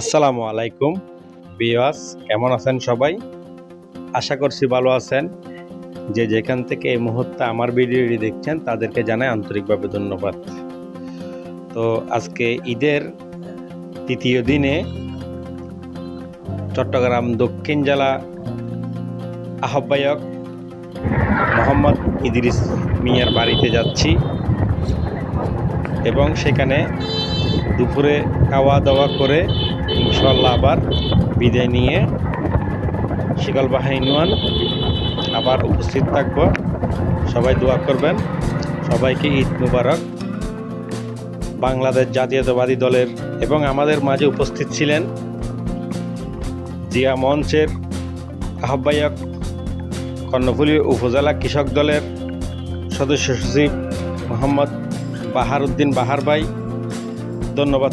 আসসালামু আলাইকুম বিয়াস কেমন আছেন সবাই? আশা করছি ভালো আছেন। যে যেখান থেকে এই মুহূর্তে আমার ভিডিওটি দেখছেন, তাদেরকে জানাই আন্তরিকভাবে ধন্যবাদ। তো আজকে ঈদের তৃতীয় দিনে চট্টগ্রাম দক্ষিণ জেলা আহ্বায়ক মোহাম্মদ ইদ্রিস মিয়ার বাড়িতে যাচ্ছি এবং সেখানে দুপুরে খাওয়া দাওয়া করে ইনশাল্লাহ আবার বিদায় নিয়ে শিকল বাহিনীওয়ান আবার উপস্থিত থাকব। সবাই দোয়া করবেন। সবাইকে ঈদ মুবারক। বাংলাদেশ জাতীয়তাবাদী দলের এবং আমাদের মাঝে উপস্থিত ছিলেন জিয়া মঞ্চের আহ্বায়ক কর্ণফুলী উপজেলা কৃষক দলের সদস্য সচিব মোহাম্মদ বাহার উদ্দিন বাহার ভাই। ধন্যবাদ।